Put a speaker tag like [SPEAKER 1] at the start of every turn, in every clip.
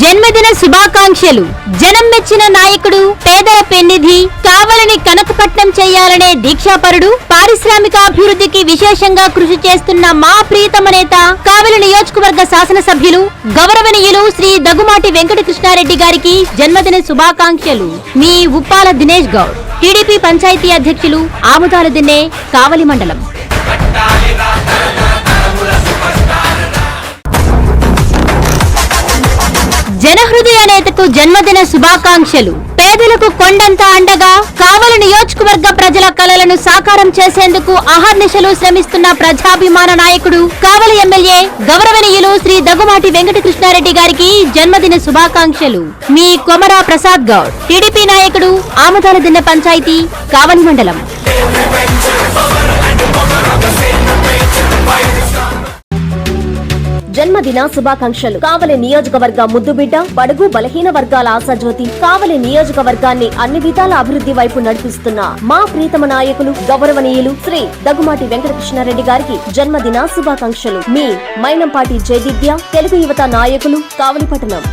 [SPEAKER 1] జన్మదిన శుభాకాంక్షలు. జనం మెచ్చిన నాయకుడు పేదల పెన్నిధి కావలిని కనకపట్నం చేయాలనే దీక్షాపరుడు పారిశ్రామికాభివృద్ధికి విశేషంగా కృషి చేస్తున్న మా ప్రీతమ నేత కావలి నియోజకవర్గ శాసనసభ్యులు గౌరవనీయులు శ్రీ దగుమాటి వెంకటకృష్ణారెడ్డి గారికి జన్మదిన శుభాకాంక్షలు. మీ ఉప్పాల దినేష్ గౌడ్ టీడీపీ పంచాయతీ అధ్యక్షులు ఆముదాల దిన్నే కావలి మండలం. జనహృదయ నేతకు జన్మదిన శుభాకాంక్షలు. పేదలకు కొండంత అండగా కావలి నియోజకవర్గ ప్రజల కలలను సాకారం చేసేందుకు అహర్నిశలు శ్రమిస్తున్న ప్రజాభిమాన నాయకుడు కావలి ఎమ్మెల్యే గౌరవనీయులు శ్రీ దగుమాటి వెంకటకృష్ణారెడ్డి గారికి జన్మదిన శుభాకాంక్షలు. మీ కొమరా ప్రసాద్ గౌడ్ టీడీపీ నాయకుడు ఆమదాల దిన్న పంచాయతీ కావలి మండలం.
[SPEAKER 2] జన్మదిన శుభాకాంక్షలు. కావలి నియోజకవర్గ ముద్దుబిడ్డ బడుగు బలహీన వర్గాల ఆశాజ్యోతి కావలి నియోజకవర్గాన్ని అన్ని విధాల అభివృద్ధి వైపు నడిపిస్తున్న మా ప్రీతమ నాయకులు గౌరవనీయులు శ్రీ దగ్గుమాటి వెంకటకృష్ణారెడ్డి గారికి జన్మదిన శుభాకాంక్షలు. మీ మైనంపాటి జయదిద్య తెలుగు యువత నాయకులు కావలిపట్టణం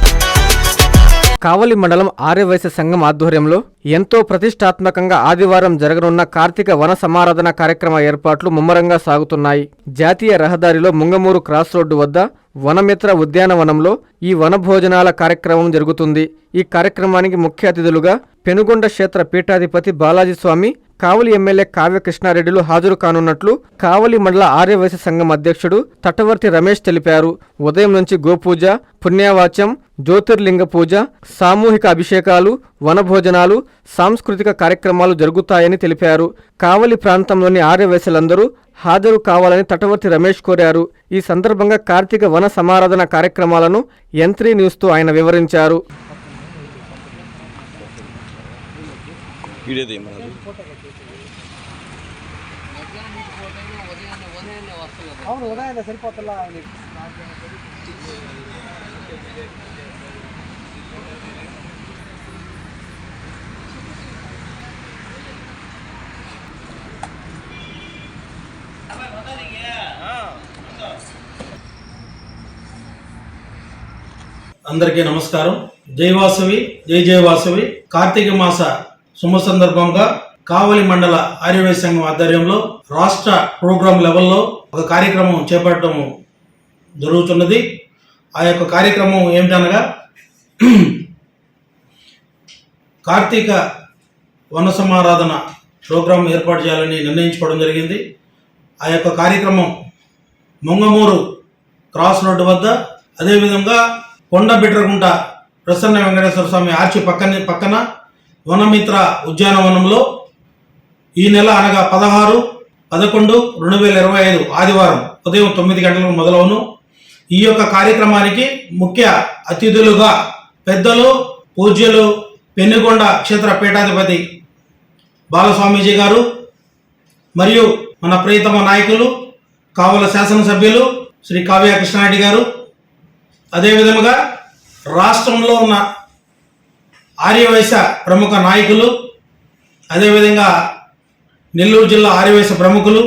[SPEAKER 3] కావలి మండలం ఆర్యవైశ్య సంఘం ఆధ్వర్యంలో ఎంతో ప్రతిష్టాత్మకంగా ఆదివారం జరగనున్న కార్తీక వన సమారాధన కార్యక్రమ ఏర్పాట్లు ముమ్మరంగా సాగుతున్నాయి. జాతీయ రహదారిలో ముంగమూరు క్రాస్ రోడ్డు వద్ద వనమిత్ర ఉద్యానవనంలో ఈ వనభోజనాల కార్యక్రమం జరుగుతుంది. ఈ కార్యక్రమానికి ముఖ్య అతిథులుగా పెనుగొండ క్షేత్ర పీఠాధిపతి బాలాజీ స్వామి కావలి ఎమ్మెల్యే కావ్య కృష్ణారెడ్డిలు హాజరు కానున్నట్లు కావలి మండల ఆర్యవైశ్య సంఘం అధ్యక్షుడు తటవర్తి రమేష్ తెలిపారు. ఉదయం నుంచి గోపూజ పుణ్యవాచ్యం జ్యోతిర్లింగ పూజ సామూహిక అభిషేకాలు వనభోజనాలు సాంస్కృతిక కార్యక్రమాలు జరుగుతాయని తెలిపారు. కావలి ప్రాంతంలోని ఆర్యవైశ్యులందరూ హాజరు కావాలని తటవర్తి రమేష్ కోరారు. ఈ సందర్భంగా కార్తీక వన సమారాధన కార్యక్రమాలను యంత్రీ న్యూస్తో ఆయన వివరించారు.
[SPEAKER 4] వీడియో తీయమన్నది
[SPEAKER 5] అందరికీ నమస్కారం. జై వాసవి జై జయ వాసవి. కార్తీక మాస శుభ సందర్భంగా కావలి మండల ఆర్యవైశ్య సంఘం ఆధ్వర్యంలో రాష్ట్ర ప్రోగ్రాం లెవెల్లో ఒక కార్యక్రమం చేపట్టడం జరుగుతున్నది. ఆ యొక్క కార్యక్రమం ఏమిటనగా కార్తీక వనసమారాధన ప్రోగ్రాం ఏర్పాటు చేయాలని నిర్ణయించుకోవడం జరిగింది. ఆ యొక్క కార్యక్రమం మొంగమూరు క్రాస్ రోడ్డు వద్ద అదేవిధంగా కొండ బిట్రగుంట ప్రసన్న వెంకటేశ్వర స్వామి ఆర్చి పక్కన పక్కన వనమిత్ర ఉద్యానవనంలో ఈ నెల అనగా పదహారు పదకొండు రెండు వేల ఇరవై ఐదు ఆదివారం ఉదయం తొమ్మిది గంటలకు మొదలవును. ఈ యొక్క కార్యక్రమానికి ముఖ్య అతిథులుగా పెద్దలు పూజ్యులు పెనుగొండ క్షేత్ర పీఠాధిపతి బాలస్వామీజీ గారు మరియు మన ప్రియతమ నాయకులు కావల శాసనసభ్యులు శ్రీ కావ్య కృష్ణారెడ్డి గారు. అదేవిధముగా రాష్ట్రంలో ఉన్న ఆర్యవైశ్య ప్రముఖ నాయకులు అదేవిధంగా నెల్లూరు జిల్లా ఆర్యవైశ్య ప్రముఖులు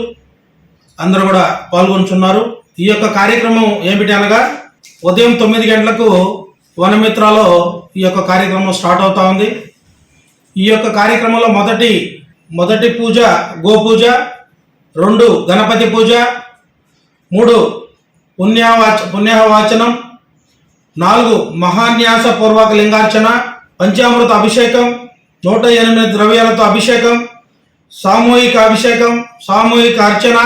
[SPEAKER 5] అందరూ కూడా పాల్గొంటున్నారు. ఈ యొక్క కార్యక్రమం ఏమిటి అనగా ఉదయం తొమ్మిది గంటలకు వనమిత్రాలో ఈ యొక్క కార్యక్రమం స్టార్ట్ అవుతా ఉంది. ఈ యొక్క కార్యక్రమంలో మొదటి మొదటి పూజ గోపూజ రెండు గణపతి పూజ మూడు పుణ్యవాచ పుణ్యవాచనం నాలుగు మహాన్యాస పూర్వక లింగార్చన పంచామృత అభిషేకం నూట ఎనిమిది ద్రవ్యాలతో అభిషేకం సామూహిక అభిషేకం సామూహిక అర్చన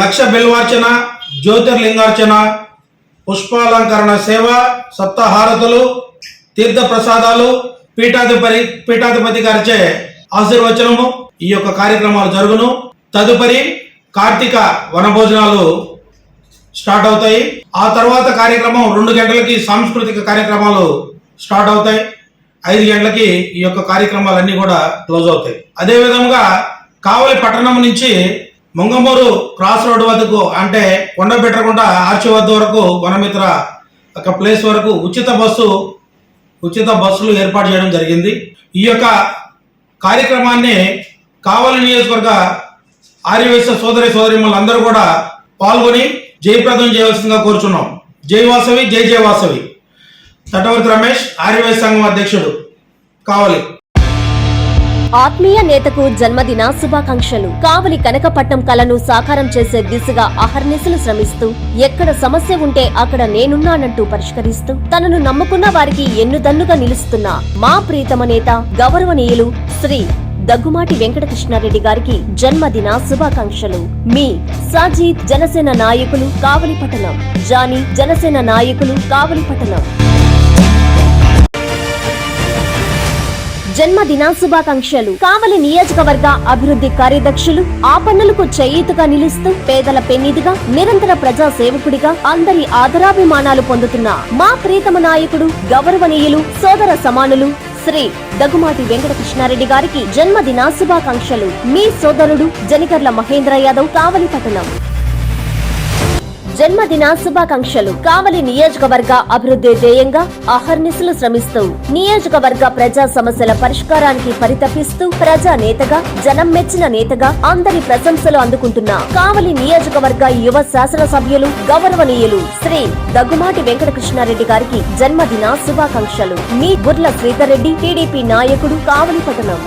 [SPEAKER 5] లక్ష బిల్వార్చన జ్యోతిర్లింగార్చన పుష్పాలంకరణ సేవ సప్తహారతులు తీర్థ ప్రసాదాలు పీఠాధిపతి పీఠాధిపతి గారిచే ఆశీర్వచనము. ఈ యొక్క కార్యక్రమాలు జరుగును. తదుపరి కార్తీక వనభోజనాలు స్టార్ట్ అవుతాయి. ఆ తర్వాత కార్యక్రమం రెండు గంటలకి సాంస్కృతిక కార్యక్రమాలు స్టార్ట్ అవుతాయి. ఐదు గంటలకి ఈ యొక్క కార్యక్రమాలన్నీ కూడా క్లోజ్ అవుతాయి. అదే విధంగా కావలి పట్టణం నుంచి ముంగమూరు క్రాస్ రోడ్ వద్దకు అంటే కొండ పెట్టకుండా ఆర్చి వద్ద వరకు వనమిత్ర ఒక ప్లేస్ వరకు ఉచిత బస్సు ఉచిత బస్సులు ఏర్పాటు చేయడం జరిగింది. ఈ యొక్క కార్యక్రమాన్ని కావలి నియోజకవర్గ ఆర్యవేశ సోదరి సోదరి కూడా పాల్గొని జయప్రదం చేయవలసిందిగా కోరుచున్నాం. జై వాసవి జై జయ వాసవి. చట్టవర్తి రమేష్ ఆర్యవై సంఘం అధ్యక్షుడు. కావలి.
[SPEAKER 2] ఆత్మీయ నేతకు జన్మదిన శుభాకాంక్షలు. కావలి కనకపట్నం కలను సాకారం చేసే దిశగా అహర్నిశలు శ్రమిస్తూ ఎక్కడ సమస్య ఉంటే అక్కడ నేనున్నానంటూ పరిష్కరిస్తూ తనను నమ్ముకున్న వారికి ఎన్నుదన్నుగా నిలుస్తున్న మా ప్రీతమ నేత గౌరవనీయులు శ్రీ దగ్గుమాటి వెంకటకృష్ణారెడ్డి గారికి జన్మదిన శుభాకాంక్షలు. మీ సాజీద్ జనసేన నాయకులు కావలి పట్టణం. జానీ జనసేన నాయకులు కావలి పట్టణం. జన్మదిన శుభాకాంక్షలు కావలి నియోజకవర్గ అభివృద్ధి కార్యదర్శులు ఆ పనులకు చేయూతగా నిలుస్తూ పేదల పెన్నిదిగా నిరంతర ప్రజా సేవకుడిగా అందరి ఆదరాభిమానాలు పొందుతున్న మా ప్రీతమ నాయకుడు గౌరవనీయులు సోదర సమానులు శ్రీ దగ్గుమాటి వెంకటకృష్ణారెడ్డి గారికి జన్మదిన శుభాకాంక్షలు మీ సోదరుడు జనికర్ల మహేంద్ర యాదవ్ కావలి పట్టణం. జన్మదిన శుభాకాంక్షలు. కావలి నియోజకవర్గ అభివృద్ధి ధ్యేయంగా అహర్నిశలు శ్రమిస్తూ నియోజకవర్గ ప్రజా సమస్యల పరిష్కారానికి పరితపిస్తూ ప్రజా నేతగా జనం మెచ్చిన నేతగా అందరి ప్రశంసలు అందుకుంటున్న కావలి నియోజకవర్గ యువ శాసనసభ్యులు గౌరవనీయులు శ్రీ దగ్గుమాటి వెంకటకృష్ణారెడ్డి గారికి జన్మదిన శుభాకాంక్షలు. మీ బుర్ల శ్రీధర్ రెడ్డి టీడీపీ నాయకుడు కావలి పట్టణం.